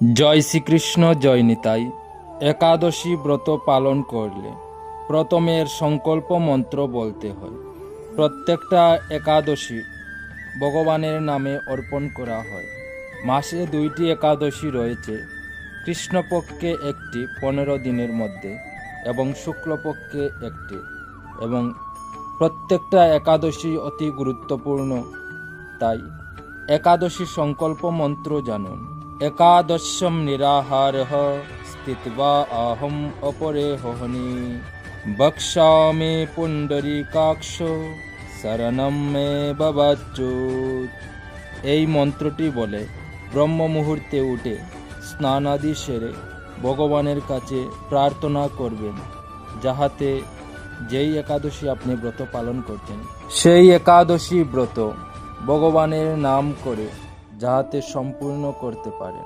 জয় শ্রীকৃষ্ণ, জয় নিতাই। একাদশী ব্রত পালন করলে প্রথমের সংকল্প মন্ত্র বলতে হয়। প্রত্যেকটা একাদশী ভগবানের নামে অর্পণ করা হয়। মাসে দুইটি একাদশী রয়েছে। কৃষ্ণপক্ষে একটি পনেরো দিনের মধ্যে এবং শুক্লপক্ষে একটি এবং প্রত্যেকটা একাদশী অতি গুরুত্বপূর্ণ। তাই একাদশী সংকল্প মন্ত্র জানুন। একাদশম নিরাহার স্থিত্বা আহম অপরে হহনি। বক্ষ্যামে পুণ্ডরীকাক্ষ, শরণম মে বাবাচ্যুত এই মন্ত্রটি বলে ব্রহ্ম মুহূর্তে উঠে স্নানাদি সেরে ভগবানের কাছে প্রার্থনা করবেন, যাহাতে যেই একাদশী আপনি ব্রত পালন করছেন সেই একাদশী ব্রত ভগবানের নাম করে যাহাতে সম্পূর্ণ করতে পারে।